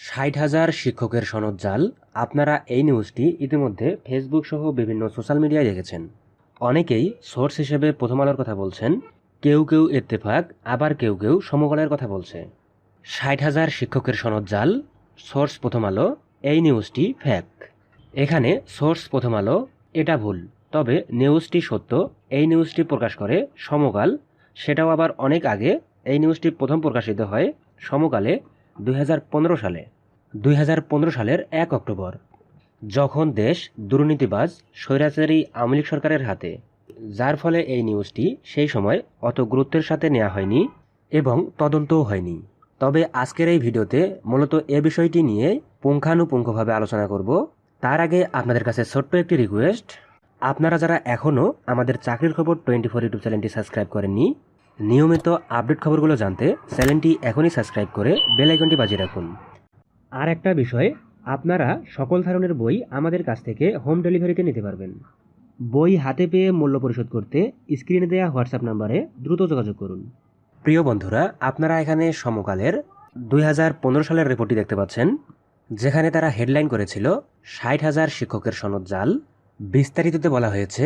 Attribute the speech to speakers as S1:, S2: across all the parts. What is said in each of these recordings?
S1: ষাট হাজার শিক্ষকের সনদ জাল। আপনারা এই নিউজটি ইতিমধ্যে ফেসবুক সহ বিভিন্ন সোশ্যাল মিডিয়ায় দেখেছেন। অনেকেই সোর্স হিসেবে প্রথম আলোর কথা বলছেন, কেউ কেউ ইত্তেফাক, আবার কেউ কেউ সমকালের কথা বলছে। ষাট হাজার শিক্ষকের সনদ জাল, সোর্স প্রথম আলো, এই নিউজটি ফ্যাক এখানে সোর্স প্রথম আলো, এটা ভুল। তবে নিউজটি সত্য, এই নিউজটি প্রকাশ করে সমকাল, সেটাও আবার অনেক আগে, এই নিউজটি প্রথম প্রকাশিত হয় সমকালে দুই হাজার পনেরো সালে। দুই হাজার পনেরো সালের এক অক্টোবর, যখন দেশ দুর্নীতিবাজ, স্বৈরাচারী আওয়ামী লীগ সরকারের হাতে। যার ফলে এই নিউজটি সেই সময় অত গুরুত্বের সাথে নেওয়া হয়নি এবং তদন্তও হয়নি। তবে আজকের এই ভিডিওতে মূলত এ বিষয়টি নিয়ে পুঙ্খানুপুঙ্খভাবে আলোচনা করব। তার আগে আপনাদের কাছে ছোট্ট একটি রিকোয়েস্ট আপনারা যারা এখনও আমাদের চাকরির খবর টোয়েন্টি ফোর ইউটিউব চ্যানেলটি সাবস্ক্রাইব করেননি নিয়মিত আপডেট খবরগুলো জানতে চ্যানেলটি এখনই সাবস্ক্রাইব করে বেল আইকনটি বাজিয়ে রাখুন। আর একটা বিষয়, আপনারা সকল ধরনের বই আমাদের কাছ থেকে হোম ডেলিভারিতে নিতে পারবেন। বই হাতে পেয়ে মূল্য পরিশোধ করতে স্ক্রিনে দেওয়া হোয়াটসঅ্যাপ নাম্বারে দ্রুত যোগাযোগ করুন। প্রিয় বন্ধুরা, আপনারা এখানে সমকালের দুই হাজার পনেরো সালের রিপোর্টটি দেখতে পাচ্ছেন, যেখানে তারা হেডলাইন করেছিল, ষাট হাজার শিক্ষকের সনদ জাল। বিস্তারিততে বলা হয়েছে,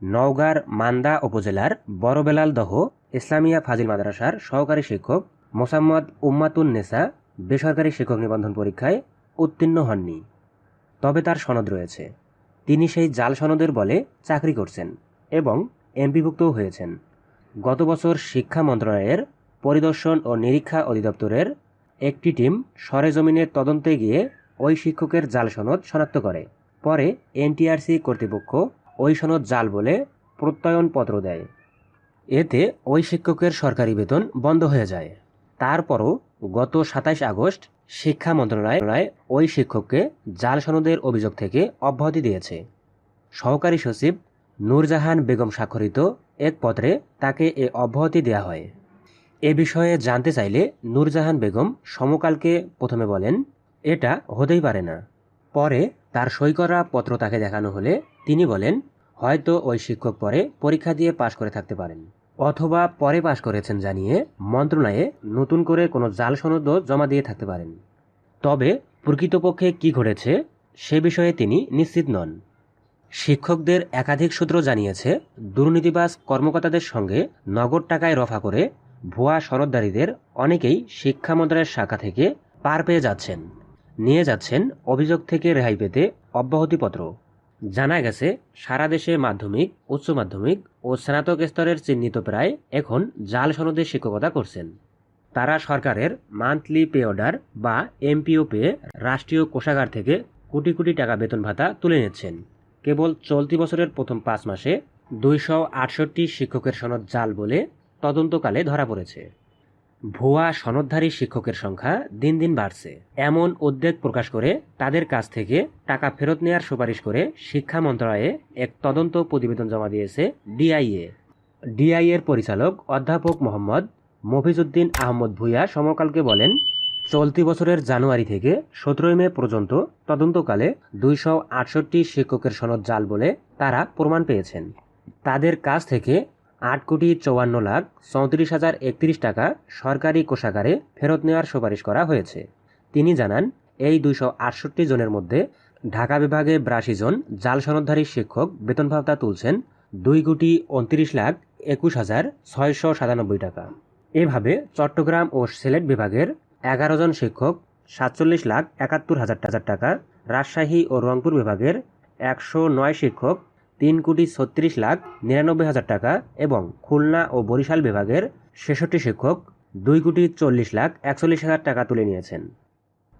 S1: নওগাঁর মান্দা উপজেলার বড়বেলাল দহ ইসলামিয়া ফাজিল মাদ্রাসার সহকারী শিক্ষক মোসাম্মদ উম্মাতুন নেসা বেসরকারি শিক্ষক নিবন্ধন পরীক্ষায় উত্তীর্ণ হননি। তবে তার সনদ রয়েছে। তিনি সেই জাল সনদের বলে চাকরি করছেন এবং এমপিভুক্তও হয়েছেন। গত বছর শিক্ষা মন্ত্রণালয়ের পরিদর্শন ও নিরীক্ষা অধিদপ্তরের একটি টিম সরেজমিনের তদন্তে গিয়ে ওই শিক্ষকের জাল সনদ শনাক্ত করে। পরে এনটিআরসি কর্তৃপক্ষ ওই সনদ জাল বলে প্রত্যয়নপত্র দেয়। এতে ওই শিক্ষকের সরকারি বেতন বন্ধ হয়ে যায়। তারপরও গত সাতাইশ আগস্ট শিক্ষা মন্ত্রণালয় ওই শিক্ষককে জাল সনদের অভিযোগ থেকে অব্যাহতি দিয়েছে। সহকারী সচিব নূরজাহান বেগম স্বাক্ষরিত এক পত্রে তাকে এ অব্যাহতি দেওয়া হয়। এ বিষয়ে জানতে চাইলে নূরজাহান বেগম সমকালকে প্রথমে বলেন, এটা হতেই পারে না। পরে তার সই করা পত্র তাকে দেখানো হলে তিনি বলেন হয়তো ওই শিক্ষক পরে পরীক্ষা দিয়ে পাশ করে থাকতে পারেন, অথবা পরে পাশ করেছেন জানিয়ে মন্ত্রণালয়ে নতুন করে কোনো জাল সনদও জমা দিয়ে থাকতে পারেন। তবে প্রকৃতপক্ষে কি ঘটেছে সে বিষয়ে তিনি নিশ্চিত নন। শিক্ষকদের একাধিক সূত্র জানিয়েছে, দুর্নীতিবাজ কর্মকর্তাদের সঙ্গে নগদ টাকায় রফা করে ভুয়া সনদদারীদের অনেকেই শিক্ষা মন্ত্রণালয়ের শাখা থেকে পার পেয়ে যাচ্ছেন। নিয়ে যাচ্ছেন অভিযোগ থেকে রেহাই পেতে অব্যাহতিপত্র। জানা গেছে, সারা দেশে মাধ্যমিক, উচ্চ মাধ্যমিক ও স্নাতক স্তরের চিহ্নিত প্রায় এখন জাল সনদে শিক্ষকতা করছেন। তারা সরকারের মান্থলি পে অর্ডার বা এমপিও পেয়ে রাষ্ট্রীয় কোষাগার থেকে কোটি কোটি টাকা বেতন ভাতা তুলে নিচ্ছেন। কেবল চলতি বছরের প্রথম পাঁচ মাসে দুইশো আটষট্টি শিক্ষকের সনদ জাল বলে তদন্তকালে ধরা পড়েছে। ভুয়া সনদধারী শিক্ষকের সংখ্যা দিন দিন বাড়ছে। এমন উদ্বেগ প্রকাশ করে তাদের কাছ থেকে টাকা ফেরত নেওয়ার সুপারিশ করে শিক্ষা মন্ত্রণালয়ে এক তদন্ত প্রতিবেদন জমা দিয়েছে ডিআইএ। ডিআইএর পরিচালক অধ্যাপক মোহাম্মদ মফিজউদ্দিন আহমদ ভুইয়া সমকালকে বলেন, চলতি বছরের জানুয়ারি থেকে সতেরোই মে পর্যন্ত তদন্তকালে দুইশো আটষট্টি শিক্ষকের সনদ জাল বলে তারা প্রমাণ পেয়েছেন। তাদের কাছ থেকে আট কোটি চৌয়ান্ন লাখ চৌত্রিশ হাজার একত্রিশ টাকা সরকারি কোষাগারে ফেরত নেওয়ার সুপারিশ করা হয়েছে। তিনি জানান, এই দুইশো আটষট্টি জনের মধ্যে ঢাকা বিভাগে বিরাশি জন জাল সনদধারী শিক্ষক বেতন ভাতা তুলছেন দুই কোটি উনত্রিশ লাখ একুশ হাজার ছয়শো সাতানব্বই টাকা। এভাবে চট্টগ্রাম ও সিলেট বিভাগের এগারো জন শিক্ষক সাতচল্লিশ লাখ একাত্তর হাজার টাকা, রাজশাহী ও রংপুর বিভাগের একশো নয় শিক্ষক তিন কোটি ছত্রিশ লাখ নিরানব্বই হাজার টাকা এবং খুলনা ও বরিশাল বিভাগের ছেষট্টি শিক্ষক দুই কোটি চল্লিশ লাখ একচল্লিশ হাজার টাকা তুলে নিয়েছেন।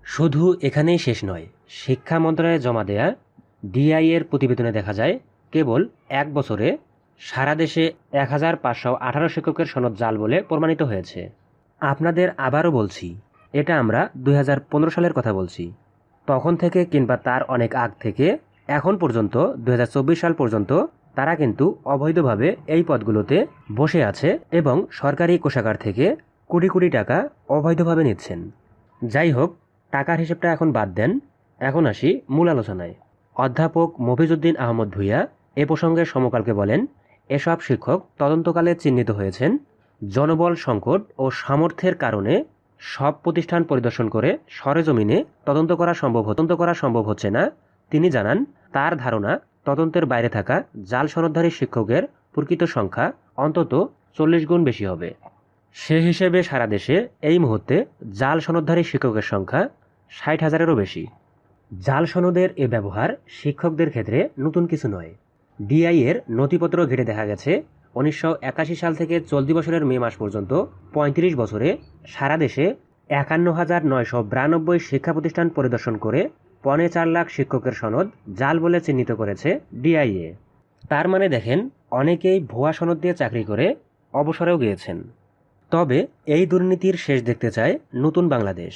S1: শুধু এখানেই শেষ নয়, শিক্ষা মন্ত্রণালয়ে জমা দেয়া ডিআইএর প্রতিবেদনে দেখা যায়, কেবল এক বছরে সারা দেশে এক হাজার পাঁচশো আঠারো শিক্ষকের সনদ জাল বলে প্রমাণিত হয়েছে। আপনাদের আবারও বলছি, এটা আমরা দুই হাজার পনেরো সালের কথা বলছি। তখন থেকে কিংবা তার অনেক আগ থেকে এখন পর্যন্ত দুহাজার চব্বিশ সাল পর্যন্ত, তারা কিন্তু অবৈধভাবে এই পদগুলোতে বসে আছে এবং সরকারি কোষাগার থেকে কোটি কোটি টাকা অবৈধভাবে নিচ্ছেন। যাই হোক, টাকার হিসেবটা এখন বাদ দেন। এখন আসি মূল আলোচনায়। অধ্যাপক মফিজুদ্দিন আহমদ ভুইয়া এ প্রসঙ্গে সমকালকে বলেন, এসব শিক্ষক তদন্তকালে চিহ্নিত হয়েছেন জনবল সংকট ও সামর্থ্যের কারণে সব প্রতিষ্ঠান পরিদর্শন করে সরেজমিনে তদন্ত করা সম্ভব তদন্ত করা সম্ভব হচ্ছে না। তিনি জানান, তার ধারণা, তদন্তের বাইরে থাকা জাল সনদধারী শিক্ষকের প্রকৃত সংখ্যা অন্তত চল্লিশ গুণ বেশি হবে। সে হিসেবে সারা দেশে এই মুহূর্তে জাল সনদধারী শিক্ষকের সংখ্যা ষাট হাজারেরও বেশি। জাল সনদের এ ব্যবহার শিক্ষকদের ক্ষেত্রে নতুন কিছু নয়। ডিআই এর নথিপত্র ঘেটে দেখা গেছে, উনিশশো একাশি সাল থেকে চলতি বছরের মে মাস পর্যন্ত পঁয়ত্রিশ বছরে সারা দেশে একান্ন হাজার নয়শো বিরানব্বই শিক্ষা প্রতিষ্ঠান পরিদর্শন করে পনে চার লাখ শিক্ষকের সনদ জাল বলে চিহ্নিত করেছে ডিআইএ। তার মানে দেখেন, অনেকেই ভুয়া সনদ দিয়ে চাকরি করে অবসরেও গিয়েছেন। তবে এই দুর্নীতির শেষ দেখতে চায় নতুন বাংলাদেশ।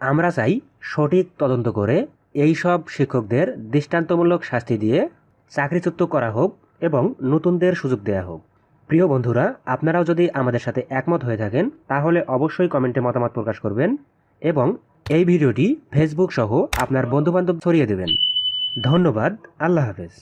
S1: আমরা চাই সঠিক তদন্ত করে এই সব শিক্ষকদের দৃষ্টান্তমূলক শাস্তি দিয়ে চাকরিচ্যুত করা হোক এবং নতুনদের সুযোগ দেওয়া হোক। প্রিয় বন্ধুরা, আপনারাও যদি আমাদের সাথে একমত হয়ে থাকেন, তাহলে অবশ্যই কমেন্টে মতামত প্রকাশ করবেন এবং এই ভিডিওটি ফেসবুক সহ আপনার বন্ধুবান্ধব ছড়িয়ে দেবেন। ধন্যবাদ আল্লাহ হাফেজ।